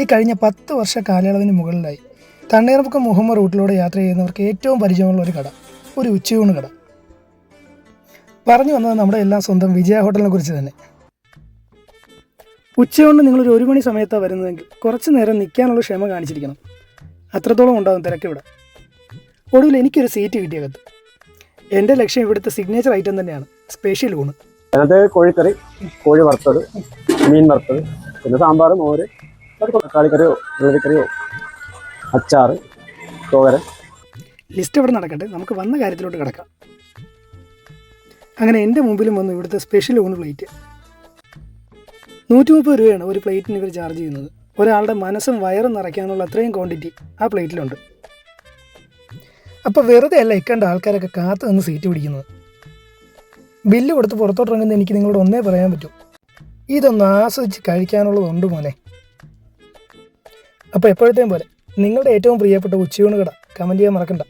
ഈ കഴിഞ്ഞ പത്ത് വർഷ കാലയളവിന് മുകളിലായി. തണ്ണീർമുക്കം മുഹമ്മദ് റൂട്ടിലൂടെ യാത്ര ചെയ്യുന്നവർക്ക് ഏറ്റവും പരിചയമുള്ള ഒരു കട ഒരു ഉച്ചയൂണ് കട. പറഞ്ഞു വന്നത് നമ്മുടെ എല്ലാം സ്വന്തം വിജയ ഹോട്ടലിനെ കുറിച്ച് തന്നെ. ഉച്ചയൂണ് നിങ്ങളൊരു ഒരു മണി സമയത്താണ് വരുന്നതെങ്കിൽ കുറച്ച് നേരം നിൽക്കാനുള്ള ക്ഷമ കാണിച്ചിരിക്കണം. അത്രത്തോളം ഉണ്ടാകും തിരക്കിവിടെ ഒടുവിൽ എനിക്കൊരു സീറ്റ് കിട്ടിയകത്ത് എന്റെ ലക്ഷ്യം ഇവിടുത്തെ സിഗ്നേച്ചർ ഐറ്റം തന്നെയാണ് സ്പെഷ്യൽ ഊണ്. അതിനകത്ത് കോഴിക്കറി കോഴി വറുത്തത് മീൻ വറുത്തത് പിന്നെ സാമ്പാർ മോര് തക്കാളിക്കറിയോ വെള്ളരിക്കറിയോ അച്ചാർ തോരൻ. ലിസ്റ്റ് ഇവിടെ നടക്കട്ടെ? നമുക്ക് വന്ന കാര്യത്തിലോട്ട് കിടക്കാം. അങ്ങനെ എന്റെ മുമ്പിലും വന്നു ഇവിടുത്തെ സ്പെഷ്യൽ ഊണ് പ്ലേറ്റ് നൂറ്റി മുപ്പത് രൂപയാണ് ഒരു പ്ലേറ്റിന് ഇവർ ചാർജ് ചെയ്യുന്നത്. ഒരാളുടെ മനസ്സും വയറും നിറയ്ക്കാനുള്ള അത്രയും ക്വാണ്ടിറ്റി ആ പ്ലേറ്റിലുണ്ട് അപ്പോൾ വെറുതെ അല്ല ഇക്കണ്ട ആൾക്കാരൊക്കെ കാത്തു നിന്ന് സീറ്റ് പിടിക്കുന്നത്. ബില്ല് കൊടുത്ത് പുറത്തോട്ടിറങ്ങുന്ന എനിക്ക് നിങ്ങളോട് ഒന്നേ പറയാൻ പറ്റും. ഇതൊന്ന് ആസ്വദിച്ച് കഴിക്കാനുള്ളതുണ്ട് മോനെ. അപ്പോൾ എപ്പോഴത്തെയും പോലെ നിങ്ങളുടെ ഏറ്റവും പ്രിയപ്പെട്ട ഉച്ചയൂണ് കട. കമന്റ് ചെയ്യാൻ മറക്കണ്ട.